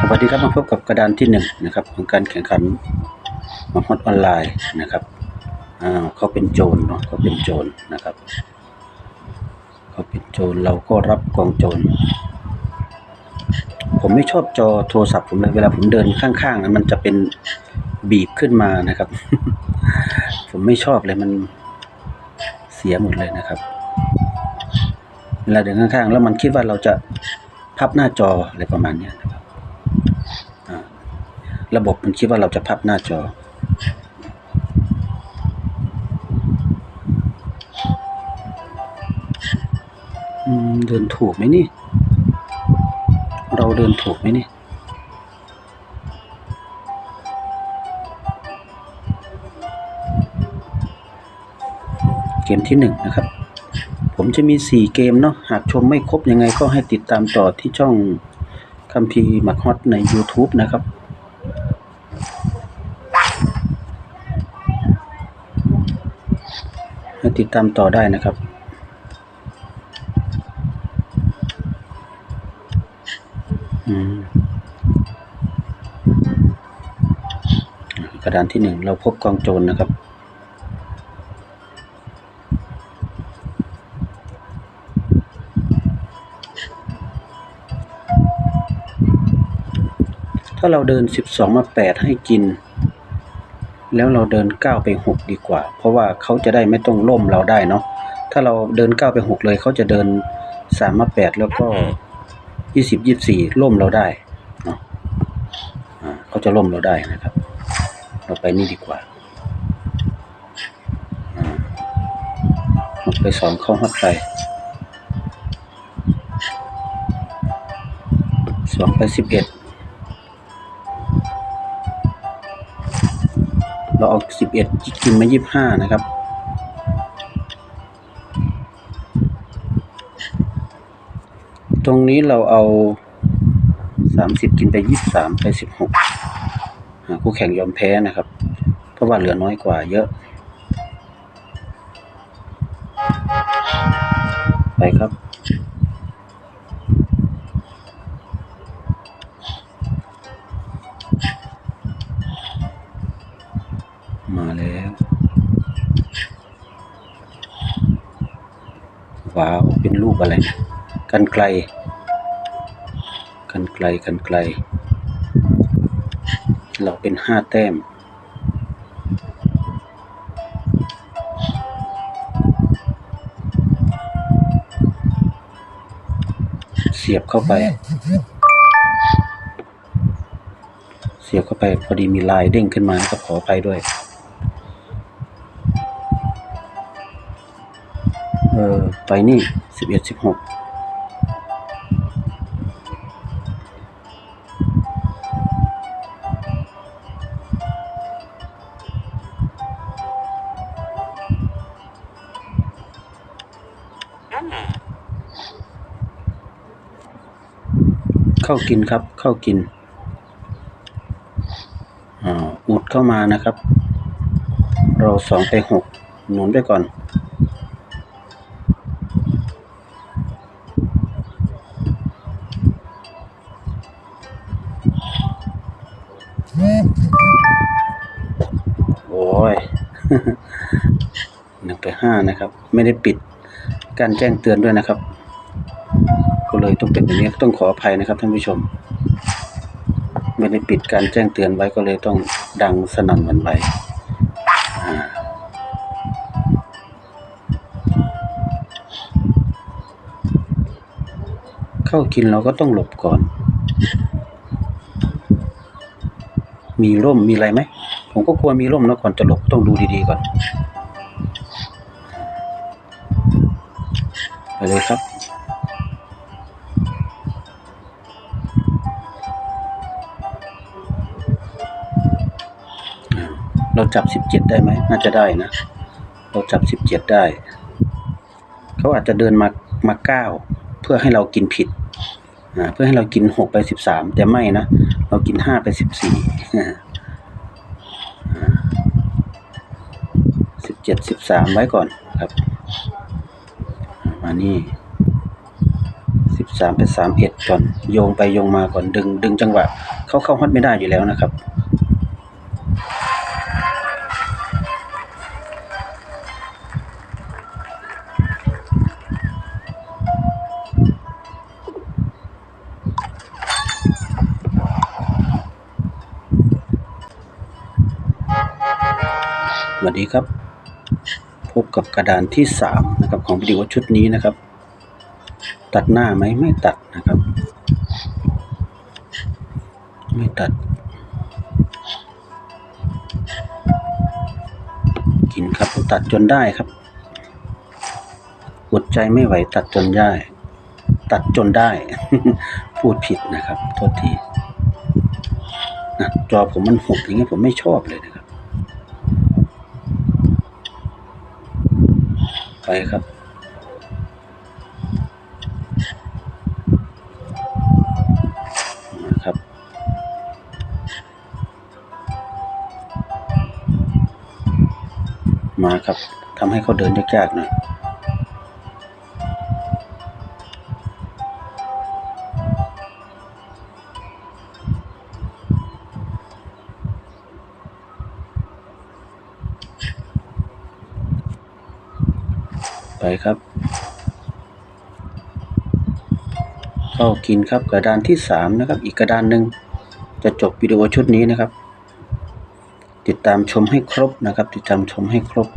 สวัสดีครับมาพบกับกระดานที่หนึ่งนะครับของการแข่งขันมาฮอดออนไลน์นะครับอ้าวเขาเป็นโจรเนาะเขาเป็นโจรนะครับเขาเป็นโจรเราก็รับกองโจรผมไม่ชอบจอโทรศัพท์ผมเลยเวลาผมเดินข้างๆมันจะเป็นบีบขึ้นมานะครับ ผมไม่ชอบเลยมันเสียหมดเลยนะครับเวลาเดินข้างๆ แล้วมันคิดว่าเราจะ พับหน้าจออะไรประมาณนี้นะครับระบบมันคิดว่าเราจะพับหน้าจอ เดินถูกไหมนี่ เราเดินถูกไหมนี่เกมที่หนึ่งนะครับ ผมจะมีสี่เกมเนาะหากชมไม่ครบยังไงก็ให้ติดตามต่อที่ช่องคัมพีร์มักฮอตใน YouTube นะครับให้ติดตามต่อได้นะครับอืมกระดานที่หนึ่งเราพบกองโจรนะครับ ถ้าเราเดินสิบสองมาแปดให้กิน แล้วเราเดินเก้าไปหกดีกว่า เพราะว่าเขาจะได้ไม่ต้องล่มเราได้เนาะถ้าเราเดินเก้าไปหกเลยเขาจะเดินสามาแปดแล้วก็ยี่สิบยี่สี่ล่มเราได้เนาะเขาจะล่มเราได้นะครับ เราไปนี่ดีกว่าอ่าหกไปสองเข้าฮอดไปสองไปสิบเอ็ด เราเอาสิบเอ็ดกินมายี่ห้านะครับตรงนี้เราเอาสามสิบกินไปยี่สามไปสิบหกคู่แข่งยอมแพ้นะครับ เพราะว่าเหลือน้อยกว่าเยอะ ไปครับ ว้าว เป็นรูปอะไรนะกันไกล กันไกล กันไกล เราเป็นห้าแต้ม เสียบเข้าไป เสียบเข้าไปพอดีมีลายเด้งขึ้นมาก็ขออภัยด้วย เออ ไปนี่สิบเอ็ดสิบหกเข้ากินครับ เข้ากินอ่าอุดเข้ามานะครับ เราสองไปหกหนุนไปก่อน ไม่ได้ปิดการแจ้งเตือนด้วยนะครับ ก็เลยต้องเป็นอย่างนี้ต้องขออภัยนะครับท่านผู้ชม ไม่ได้ปิดการแจ้งเตือนไว้ก็เลยต้องดังสนั่นหวันไหวเข้ากินเราก็ต้องหลบก่อน มีร่มมีอะไรไหม ผมก็กลัวมีร่มแล้วก่อนจะหลบต้องดูดีๆก่อน เลยครับอ่าเราจับสิบเจ็ดได้ไหม น่าจะได้นะ เราจับสิบเจ็ดได้ เขาอาจจะเดินมามาเก้าเพื่อให้เรากินผิดเพื่อให้เรากินหกไปสิบสามแต่ไม่นะ เรากินห้าไปสิบสี่สิบเจ็ดสิบสามไว้ก่อนครับ มานี่สิบสามเป็นสามเอ็ดก่อน โยงไปโยงมาก่อนดึง ดึงจังหวะ เขาเข้าฮอตไม่ได้อยู่แล้วนะครับ สวัสดีครับ พบกับกระดานที่สามนะครับของวิดีโอชุดนี้นะครับ ตัดหน้าไหมไม่ตัดนะครับ ไม่ตัด กินครับตัดจนได้ครับอดใจไม่ไหวตัดจนได้ ตัดจนได้ พูดผิดนะครับโทษทีนะจอผมมันหกอย่างเงี้ยผมไม่ชอบเลยนะครับ ไป ครับนะครับ มาครับทำให้เขาเดินยากๆหน่อย ไปครับ เข้ากินครับกระดานที่สามนะครับ อีกกระดานหนึ่งจะจบวิดีโอชุดนี้นะครับ ติดตามชมให้ครบนะครับ ติดตามชมให้ครบ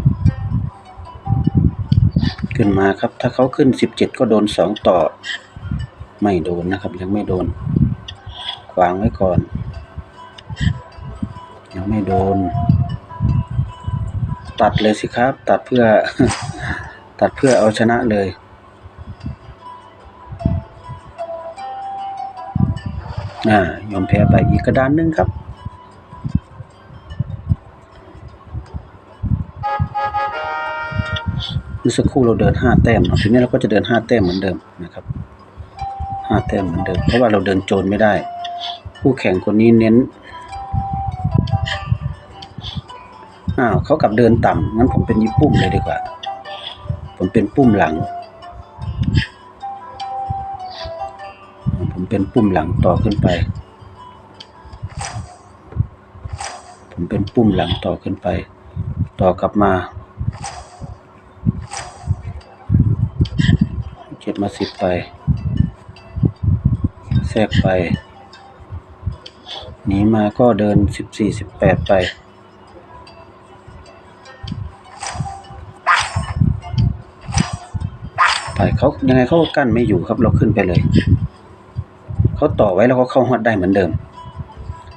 ขึ้นมาครับ ถ้าเขาขึ้นสิบเจ็ดก็โดนสองต่อ ไม่โดนนะครับ ยังไม่โดนวางไว้ก่อน ยังไม่โดน ตัดเลยสิครับ ตัดเพื่อ ตัดเพื่อเอาชนะเลย อ่ายอมแพ้ไปอีกกระดานนึงครับเมื่อสักครู่เราเดินห้าแต้มทีนี้เราก็จะเดินห้าแต้มเหมือนเดิมนะครับห้าแต้มเหมือนเดิม เพราะว่าเราเดินโจรไม่ได้ คู่แข่งคนนี้เน้นอ้าวเขากลับเดินต่ำงั้นผมเป็นยี่ปุ้มเลยดีกว่า ผมเป็นปุ้มหลัง ผมเป็นปุ่มหลังต่อขึ้นไป ผมเป็นปุ่มหลังต่อขึ้นไป ต่อกลับมาเก็บมาสิบไป แทรกไปหนีมาก็เดินสิบสี่สิบแปดไป ไปเขายังไงเขาก็กั้นไม่อยู่ครับเราขึ้นไปเลย เขาต่อไว้แล้วก็เข้าฮอดได้เหมือนเดิม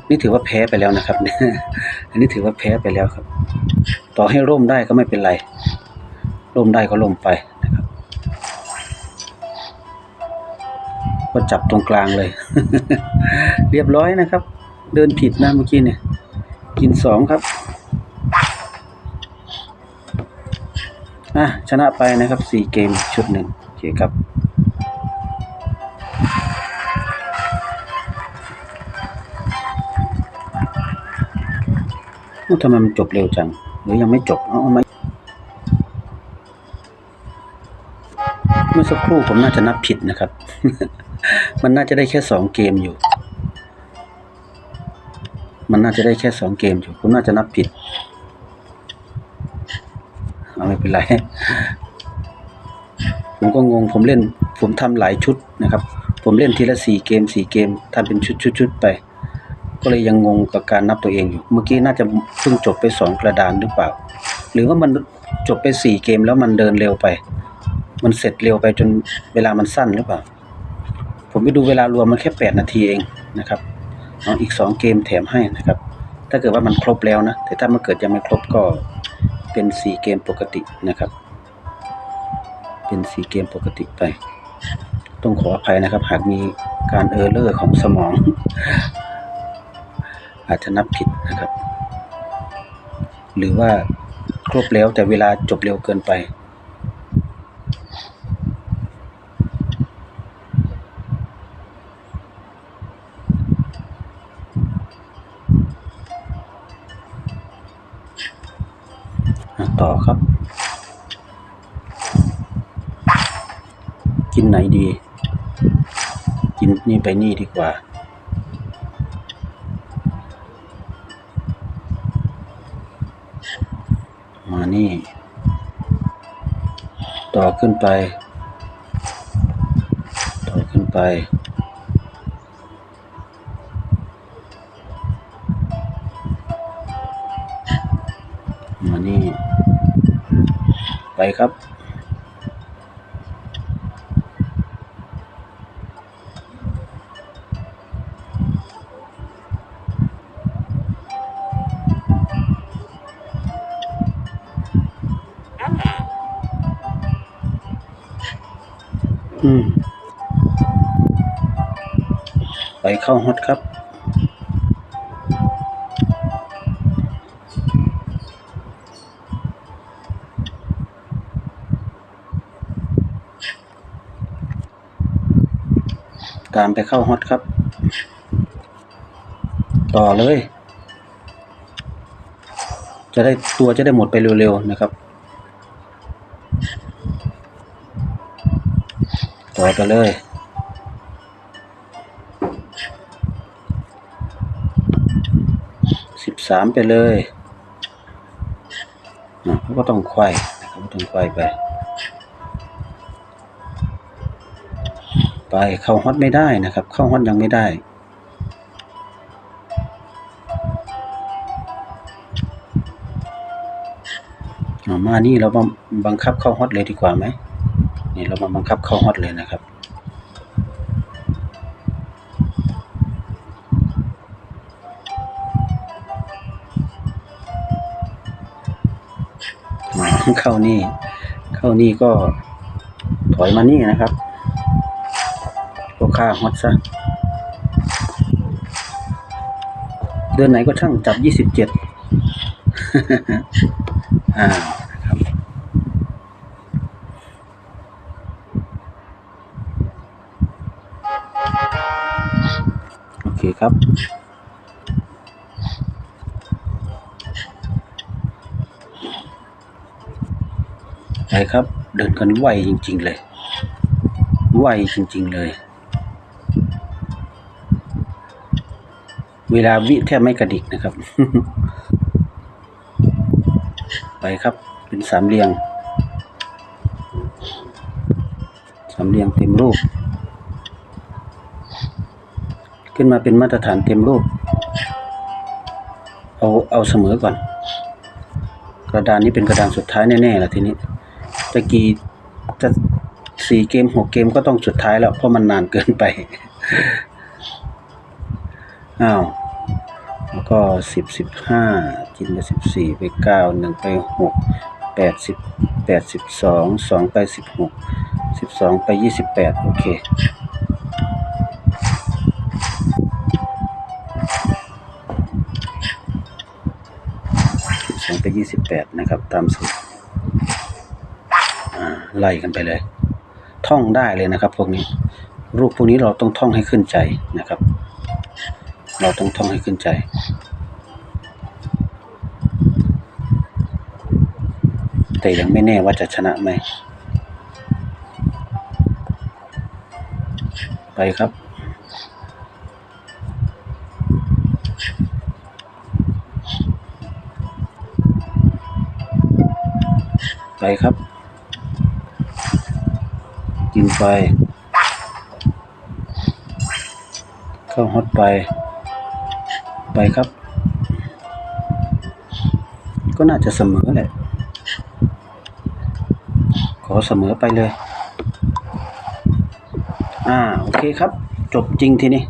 นี่ถือว่าแพ้ไปแล้วนะครับอันนี้ถือว่าแพ้ไปแล้วครับ ต่อให้ร่มได้ก็ไม่เป็นไร ร่มได้ก็ร่มไปนะครับ ก็จับตรงกลางเลย เรียบร้อยนะครับ เดินผิดนะเมื่อกี้เนี่ย กินสองครับ อะชนะไปนะครับสี่เกมชุดหนึ่งโอเคครับเอ้าทำไมมันจบเร็วจัง หรือยังไม่จบเอาเอาไหมเมื่อสักครู่ผมน่าจะนับผิดนะครับ มันน่าจะได้แค่สองเกมอยู่ มันน่าจะได้แค่สองเกมอยู่ ผมน่าจะนับผิด เป็นไร ผมก็งงผมเล่น ผมทำหลายชุดนะครับ ผมเล่นทีละสี่เกมสี่เกมทำเป็นชุดชุดชุดไป ก็เลยยังงงกับการนับตัวเองอยู่ เมื่อกี้น่าจะเพิ่งจบไปสองกระดานหรือเปล่า หรือว่ามันจบไปสี่เกมแล้วมันเดินเร็วไป มันเสร็จเร็วไปจนเวลามันสั้นหรือเปล่า ผมไปดูเวลารวมมันแค่แปดนาทีเองนะครับเอาอีกสองเกมแถมให้นะครับ ถ้าเกิดว่ามันครบแล้วนะ แต่ถ้ามันเกิดยังไม่ครบก็ เป็นสีเกมปกตินะครับ เป็นสีเกมปกติไป ต้องขออภัยนะครับ หากมีการเออร์เลอร์ของสมอง อาจจะนับผิดนะครับ หรือว่าครบแล้วแต่เวลาจบเร็วเกินไป ต่อครับ กินไหนดี กินนี่ไปนี่ดีกว่า มานี่ ต่อขึ้นไป ต่อขึ้นไป นี่ ไปครับ อืม ไปเข้าฮอตครับ ตามไปเข้าฮอตครับ ต่อเลย จะได้ตัวจะได้หมดไปเร็วๆนะครับ ต่อไปเลยสิบสามไปเลยอะเขาก็ต้องควายนะครับก็ต้องควายไป ไปเข้าฮอตไม่ได้นะครับ เข้าฮอตยังไม่ได้เอามานี่เรามาบังคับเข้าฮอตเลยดีกว่าไหมนี่เรามาบังคับเข้าฮอตเลยนะครับเข้านี่ เข้านี่ก็ถอยมานี่นะครับ ค่าฮอตซะ เดือนไหนก็ช่างจับยี่สิบเจ็ดอ่าครับโอเคครับไปครับ เดินกันไวจริง ๆ เลย ไวจริง ๆ เลย เวลาวิแทบไม่กระดิกนะครับ ไปครับเป็นสามเหลี่ยง สามเหลี่ยงเต็มรูป ขึ้นมาเป็นมาตรฐานเต็มรูป เอาเอาเสมอก่อน กระดานนี้เป็นกระดานสุดท้ายแน่ๆแหละทีนี้ตะกี้จะสี่เกมหกเกมก็ต้องสุดท้ายแล้ว เพราะมันนานเกินไป อ้าวแล้วก็สิบสิบห้ากินไปสิบสี่ไปเก้าหนึ่งไปหกแปดสิบแปดสิบสองสองไปสิบหกสิบสองไปยี่สิบแปดโอเคสิบสองไปยี่สิบแปดนะครับ ตามสูตรไล่กันไปเลย ท่องได้เลยนะครับพวกนี้ รูปพวกนี้เราต้องท่องให้ขึ้นใจนะครับ เราต้องท่องให้ขึ้นใจ แต่ยังไม่แน่ว่าจะชนะไหม ไปครับไปครับ กินไป เข้าฮอตไป ไปครับ ก็น่าจะเสมอแหละ ขอเสมอไปเลย อ่า โอเคครับ จบจริงทีนี้